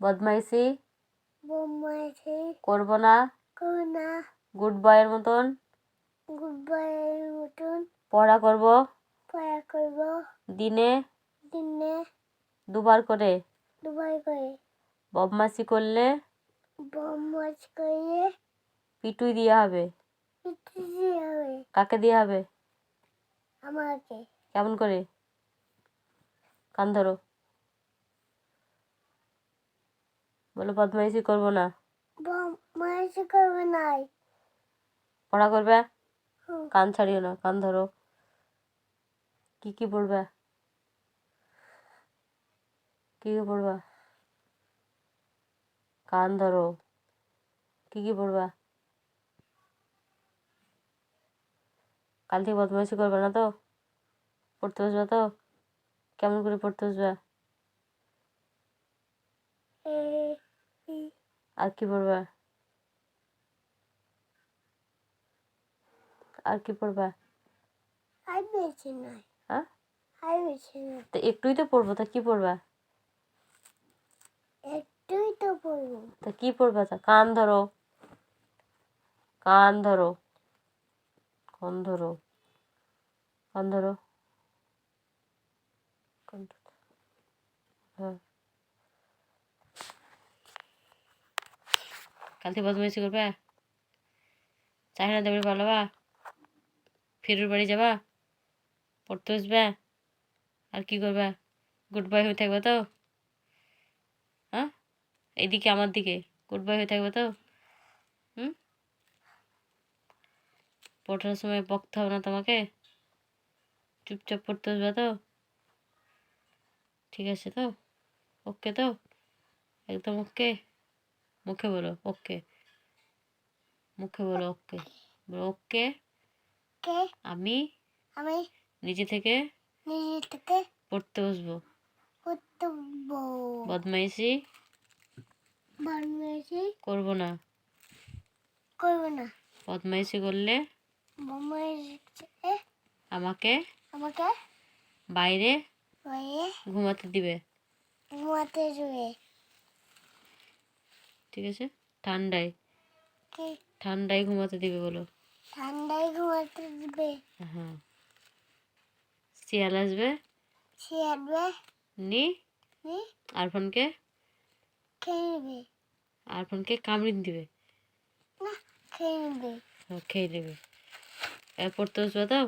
বদমাইশি। করব না। গুড বয়ের মতন। গুড বাইয়ের মতন। পড়া করব। পড়া করব। দিনে। দিনে। দুবার করে। দুবার করে। বদমাইশি করলে। বোমাজ করে পিটুই দেওয়া হবে। পিঠে দিয়ে হবে। কাকে দেওয়া হবে? আমাকে। কেমন করে? কান ধরো। বলো বদমাইশি করব না? বোমাইছি করবে নাই পড়া করবে। কান ছাড়িও না কান ধরো। কি কি পড়বে? কি কি পড়বা? কান ধরো। কি কি পড়বা? কাল থেকে বদমাইশি করবে না তো? পড়তে বসবে তো? কেমন করে পড়তে বসবে? আর কি পড়বা? আর কি পড়বা? আই বেছে নাই হ্যাঁ? আই বেছে নাই তো একটুই তো পড়ব তা কি পড়বা? একটুই তো পড়ব। তা কি পড়বা? তা কান ধরো। কান ধরো। কান ধরো। কান ধরো। কান ধরো। হ্যাঁ। কাল থেকে বদমাইশি করবে? চাহিনা দেবে পালাবা ফিরুর বাড়ি যাবা? পড়তে বসবে? আর কি করবে? গুড বাই হয়ে থাকবে তো? হ্যাঁ? এইদিকে আমার দিকে। গুড বাই হয়ে থাকবে তো? হুম? পড়ার সময় বকতে হবে না তোমাকে? চুপচাপ পড়তে বসবে তো? ঠিক আছে তো? ওকে তো? একদম ওকে? মুখে বলো ওকে। মুখে বলো ওকে। বলো ওকে। আমি আমি নিজে থেকে নিজে থেকে পড়তে বসবো। করতেব বদমাইশি বদমাইছি করব না। করব না। বদমাইশি করলে আমাকে আমাকে বাইরে বাইরে ঘুমাতে দিবে। ঘুমাতে দেবে। ঠিক আছে? ঠান্ডায়। ঠান্ডায় ঘুমাতে দিবে বলো। ঠান্ডায় ঘুমাতে দেবে। হ্যাঁ। শিয়াল আসবে? আসবে নি? নি? আরফানকে? খেয়ে নেবে আরফানকে কামড়ে দিবে। না খেয়ে নেবে হ্যাঁ, খেয়ে পড়তে বসবে তো